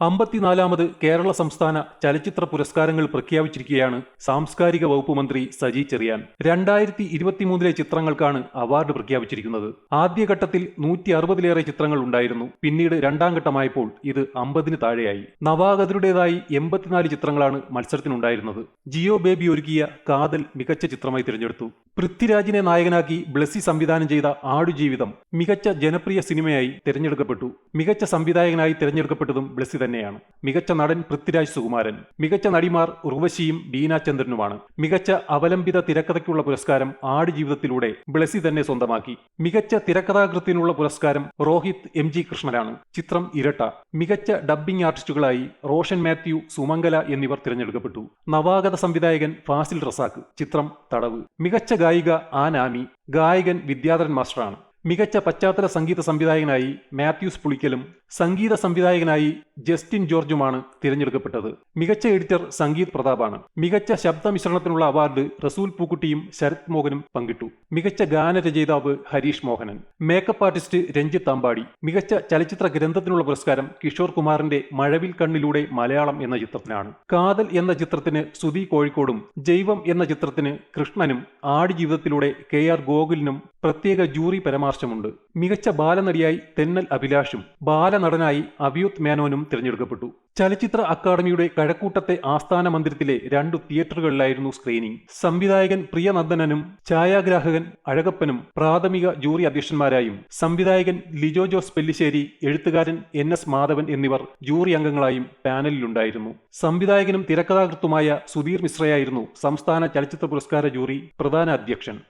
അമ്പത്തിനാലാമത് കേരള സംസ്ഥാന ചലച്ചിത്ര പുരസ്കാരങ്ങൾ പ്രഖ്യാപിച്ചിരിക്കുകയാണ് സാംസ്കാരിക വകുപ്പ് മന്ത്രി സജി ചെറിയാൻ. രണ്ടായിരത്തി ഇരുപത്തിമൂന്നിലെ ചിത്രങ്ങൾക്കാണ് അവാർഡ് പ്രഖ്യാപിച്ചിരിക്കുന്നത്. ആദ്യഘട്ടത്തിൽ നൂറ്റി അറുപതിലേറെ ചിത്രങ്ങൾ ഉണ്ടായിരുന്നു. പിന്നീട് രണ്ടാം ഘട്ടമായപ്പോൾ ഇത് അമ്പതിന് താഴെയായി. നവാഗതരുടേതായി എൺപത്തിനാല് ചിത്രങ്ങളാണ് മത്സരത്തിനുണ്ടായിരുന്നത്. ജിയോ ബേബി ഒരുക്കിയ കാതൽ മികച്ച ചിത്രമായി തിരഞ്ഞെടുത്തു. പൃഥ്വിരാജിനെ നായകനാക്കി ബ്ലസ്സി സംവിധാനം ചെയ്ത ആടുജീവിതം മികച്ച ജനപ്രിയ സിനിമയായി തിരഞ്ഞെടുക്കപ്പെട്ടു. മികച്ച സംവിധായകനായി തിരഞ്ഞെടുക്കപ്പെട്ടതും ബ്ലസ്സി തന്നെയാണ്. മികച്ച നടൻ പൃഥ്വിരാജ് സുകുമാരൻ മികച്ച നടിമാർ ഉർവശിയും ബീന ചന്ദ്രനുമാണ്. മികച്ച അവലംബിത തിരക്കഥയ്ക്കുള്ള പുരസ്കാരം ആടുജീവിതത്തിലൂടെ ബ്ലസി തന്നെ സ്വന്തമാക്കി. മികച്ച തിരക്കഥാകൃത്തിനുള്ള പുരസ്കാരം രോഹിത് എം ജി കൃഷ്ണനാണ്. ചിത്രം ഇരട്ട. മികച്ച ഡബ്ബിംഗ് ആർട്ടിസ്റ്റുകളായി റോഷൻ മാത്യു സുമംഗല എന്നിവർ തിരഞ്ഞെടുക്കപ്പെട്ടു. നവാഗത സംവിധായകൻ ഫാസിൽ റസാക്ക്. ചിത്രം തടവ്. മികച്ച ഗായിക ആനാമി ഗായകൻ വിദ്യാധരൻ മാസ്റ്ററാണ്. മികച്ച പശ്ചാത്തല സംഗീത സംവിധായകനായി മാത്യൂസ് പുളിക്കലും സംഗീത സംവിധായകനായി ജസ്റ്റിൻ ജോർജുമാണ് തിരഞ്ഞെടുക്കപ്പെട്ടത്. മികച്ച എഡിറ്റർ സംഗീത് പ്രതാപാണ്. മികച്ച ശബ്ദ മിശ്രണത്തിനുള്ള അവാർഡ് റസൂൽ പൂക്കുട്ടിയും ശരത് മോഹനും പങ്കിട്ടു. മികച്ച ഗാനരചയിതാവ് Harish Mohanan. Makeup artist Ranjith Ambadi. മികച്ച ചലച്ചിത്ര ഗ്രന്ഥത്തിനുള്ള പുരസ്കാരം കിഷോർ കുമാറിന്റെ മഴവിൽ കണ്ണിലൂടെ മലയാളം എന്ന ചിത്രത്തിനാണ്. കാതൽ എന്ന ചിത്രത്തിന് സുധി കോഴിക്കോടും ജൈവം എന്ന ചിത്രത്തിന് കൃഷ്ണനും ആടുജീവിതത്തിലൂടെ കെ ആർ ഗോകുലിനും പ്രത്യേക ജൂറി പരാമർശമുണ്ട്. മികച്ച ബാലനടിയായി തെന്നൽ അഭിലാഷും ബാലനടനായി അവ്യൂത് മേനോനും തിരഞ്ഞെടുക്കപ്പെട്ടു. ചലച്ചിത്ര അക്കാദമിയുടെ കഴക്കൂട്ടത്തെ ആസ്ഥാന മന്ദിരത്തിലെ രണ്ടു തിയേറ്ററുകളിലായിരുന്നു സ്ക്രീനിംഗ്. സംവിധായകൻ പ്രിയനന്ദനനും ഛായാഗ്രാഹകൻ അഴകപ്പനും പ്രാഥമിക ജൂറി അധ്യക്ഷന്മാരായും സംവിധായകൻ ലിജോ ജോസ് പെല്ലിശ്ശേരി എഴുത്തുകാരൻ എൻ എസ് മാധവൻ എന്നിവർ ജൂറി അംഗങ്ങളായും പാനലിലുണ്ടായിരുന്നു. സംവിധായകനും തിരക്കഥാകൃത്തുമായ സുധീർ മിശ്രയായിരുന്നു സംസ്ഥാന ചലച്ചിത്ര പുരസ്കാര ജൂറി പ്രധാന അധ്യക്ഷൻ.